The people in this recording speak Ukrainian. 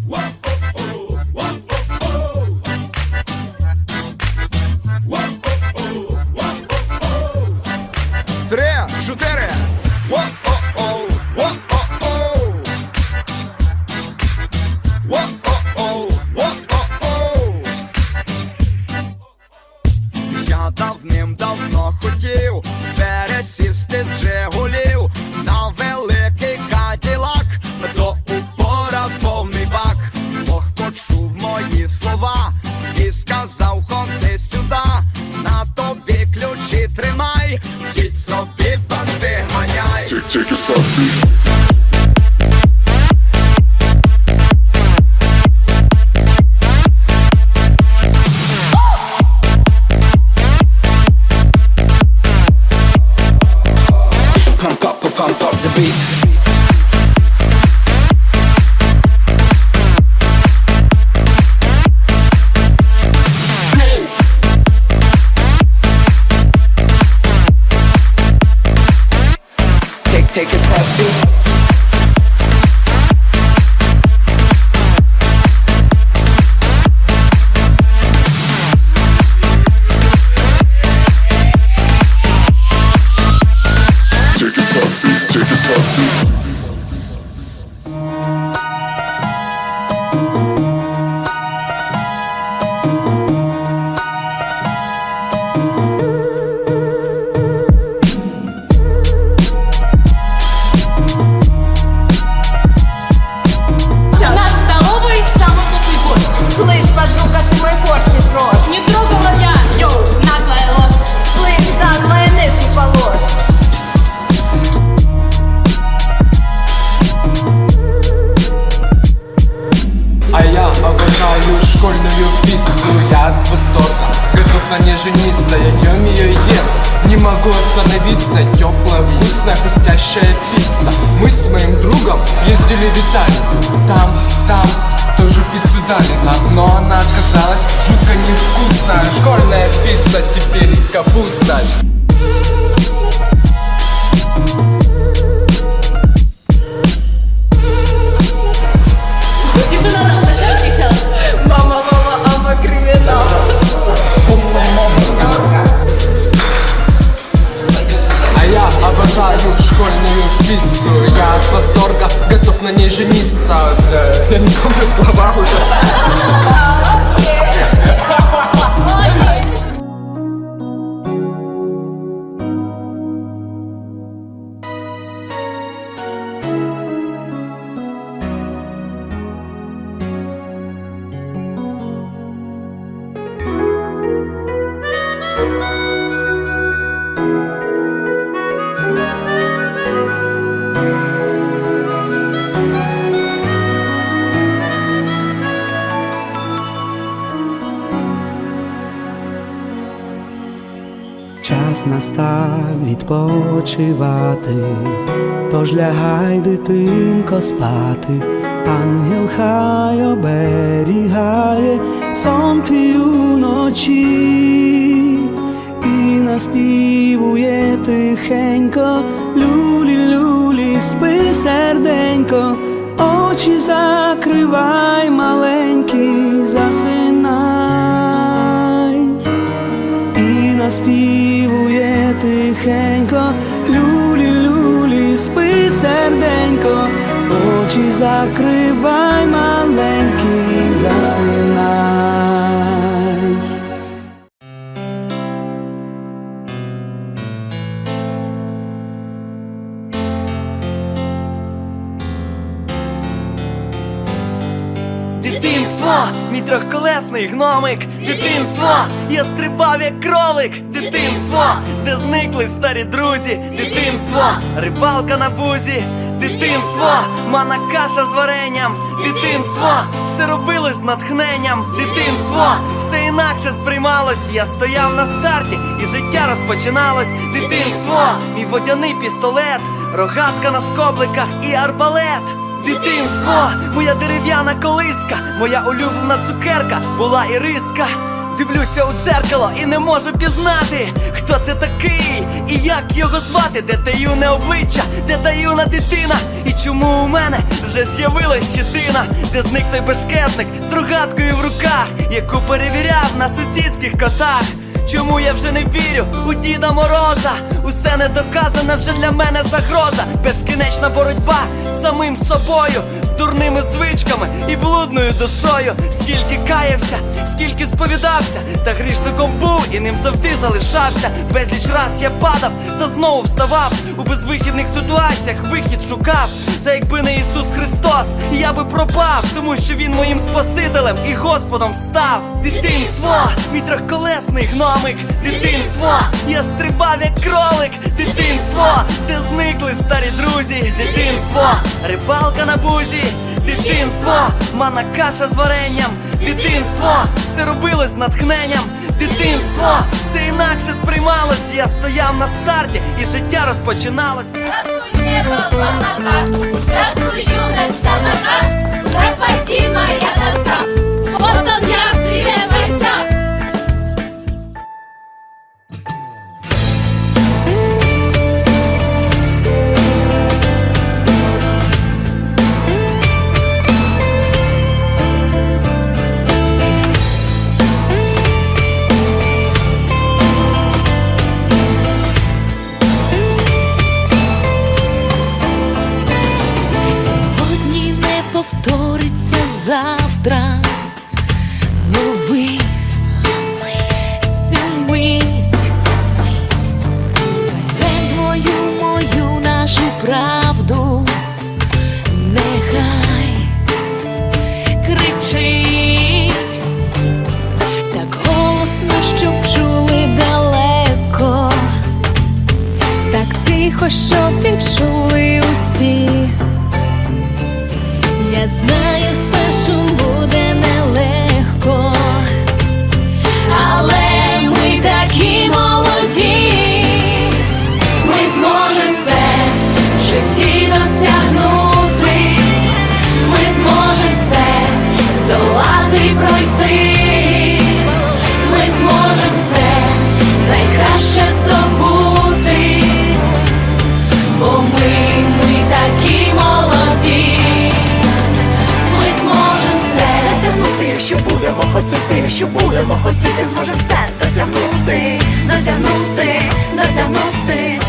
Whoa, oh, oh. Take, a selfie. Pump up, pump up the beat. Take, take a selfie. Могу остановиться Теплая, вкусная, хрустящая пицца. Мы с моим другом ездили в Италию. Там, там тоже пиццу дали нам Но она оказалась жутко невкусная. Школьная пицца теперь с капустой пиццу Я от восторга готов на ней жениться. Да, Я не помню слова уже Час настав відпочивати, тож лягай, дитинко, спати, ангел хай оберігає сон твій уночі. І наспівує тихенько, люлі, люлі, спи серденько, очі закривай, маленький, наспівує тихенько, люлі, люлі, спи серденько, очі закривай, маленький, засинай. Трьохколесний гномик, дитинство, я стрибав як кролик, дитинство, де зникли старі друзі, дитинство, рибалка на бузі, дитинство, мана каша з варенням, дитинство, все робилось натхненням, дитинство, все інакше сприймалось. Я стояв на старті, і життя розпочиналось. Дитинство, мій водяний пістолет, рогатка на скобликах і арбалет. Дитинство, моя дерев'яна колиска, моя улюблена цукерка була іриска. Дивлюся у дзеркало і не можу пізнати, хто це такий і як його звати, де те юне обличчя, де та юна дитина, і чому у мене вже з'явилась щетина, де зник той бешкетник з ругаткою в руках, яку перевіряв на сусідських котах. Чому я вже не вірю у Діда Мороза? Усе не доказана вже для мене загроза. Безкінечна боротьба з самим собою, дурними звичками і блудною душою. Скільки каявся, скільки сповідався, та грішником був і ним завжди залишався. Безліч раз я падав, та знову вставав. У безвихідних ситуаціях вихід шукав. Та якби не Ісус Христос, я би пропав, тому що Він моїм Спасителем і Господом став. Дитинство, мій трьохколесний гномик, дитинство, я стрибав як кролик, дитинство, де зникли старі друзі, дитинство, рибалка на бузі, дитинство, мана каша з варенням, дитинство, все робилось з натхненням, дитинство, все інакше сприймалось. Я стояв на старті і життя розпочиналось. Здравствуй, юность собака, пропади моя тоска, завтра. Лови, лови твою мою нашу правду. Нехай кричить так голосно, щоб чули далеко, так тихо, щоб відчули усі. Я знаю, спершу якщо будемо хотіти, що будемо хотіти, зможемо все досягнути, досягнути, досягнути.